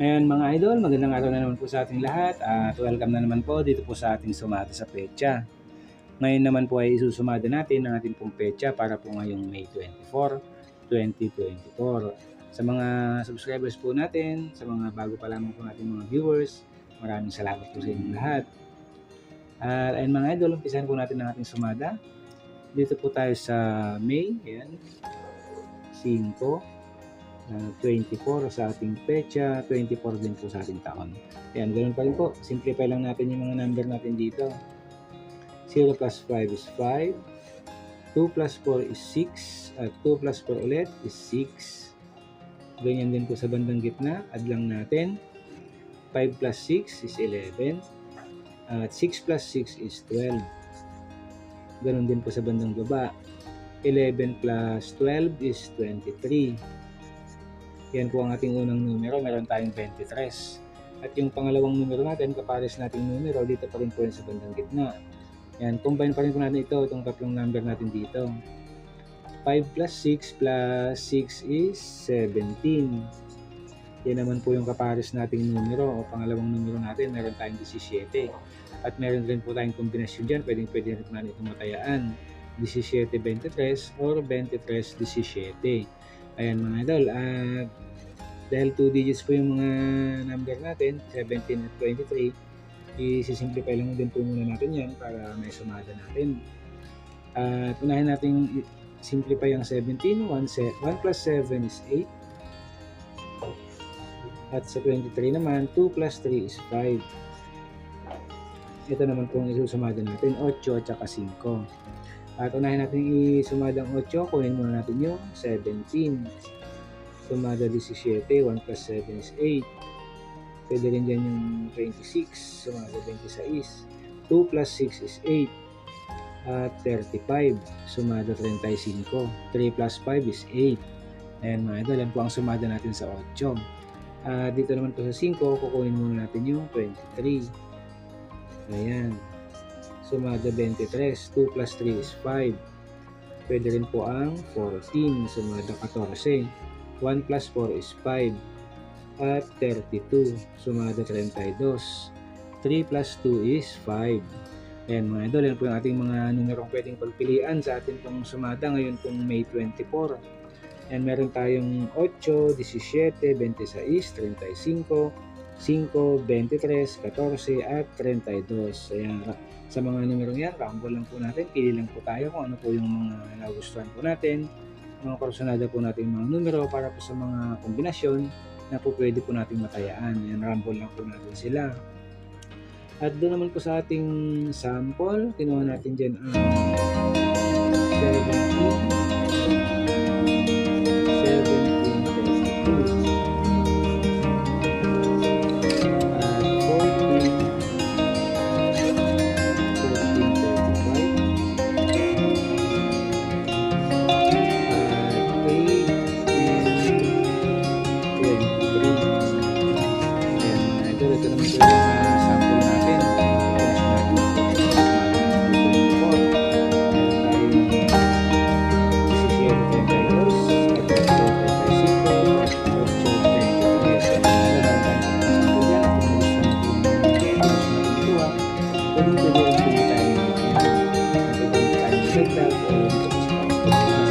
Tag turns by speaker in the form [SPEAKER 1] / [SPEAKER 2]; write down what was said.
[SPEAKER 1] Ayan mga idol, magandang araw na naman po sa ating lahat at welcome na naman po dito po sa ating sumata sa pecha. Ngayon naman po ay isusumada natin ang ating pong pecha para po ngayong May 24, 2024. Sa mga subscribers po natin, sa mga bago pa lamang po natin mga viewers, maraming salamat po sa inyong lahat. At ayun mga idol, umpisahan po natin ang ating sumada. Dito po tayo sa May, ayan, 5, uh, 24 sa ating pecha, 24 din po sa ating taon. Ayan, ganun pa rin po. Simplify lang natin yung mga number natin dito. 0 plus 5 is 5. 2 plus 4 is 6. At 2 plus 4 ulit is 6. Ganyan din po sa bandang gitna. Add lang natin. 5 plus 6 is 11. At 6 plus 6 is 12. Ganun din po sa bandang baba. 11 plus 12 is 23. Yan po ang ating unang numero. Meron tayong 23. At yung pangalawang numero natin, kapares nating numero, dito pa rin po yun sa bandang gitna. Yan, combine pa rin po natin ito, itong tatlong number natin dito. 5 plus 6 plus 6 is 17. Yan naman po yung kapares nating numero o pangalawang numero natin, meron tayong 17. At meron rin po tayong kombinasyon dyan, pwedeng pwede rin po natin itong matayaan. 17-23 or 23-17. Ayan mga idol, at dahil 2 digits po yung mga number natin, 17 at 23, i-simplify lang din po muna natin yan para may sumada natin. At unahin natin simplify ang 17, 1, se- 1 plus 7 is 8. At sa 23 naman, 2 plus 3 is 5. Ito naman po ang isusumada natin, 8 at saka 5. At unahin natin isumada ang 8, kunin muna natin yung 17. Sumada 17, 1 plus 7 is 8. Pwede rin dyan yung 26, sumada 26. 2 plus 6 is 8. At 35, sumada 35. 3 plus 5 is 8. Ayan mga idol, yan po ang sumada natin sa 8. At dito naman po sa 5, kukunin muna natin yung 23. Ayan. Sumada 23. 2 plus 3 is 5. Pwede rin po ang 14. Sumada 14. 1 plus 4 is 5. At 32. Sumada 32. 3 plus 2 is 5. Ayan mga idol, yan po yung ating mga numerong pwedeng pagpilian sa ating pong sumada ngayon pong May 24. Ayan, meron tayong 8, 17, 26, 35, 5, 23, 14, at 32. Ayan, sa mga numerong yan, rumble lang po natin. Pili lang po tayo kung ano po yung mga nagustuhan po natin. Mga kursunada po natin mga numero para po sa mga kombinasyon na po pwede po natin matayaan. Ayan, rumble lang po natin sila. At doon naman po sa ating sample, kinuha natin dyan ang 17, 我一点点涂在你的皮肤上你的皮肤会更干净更加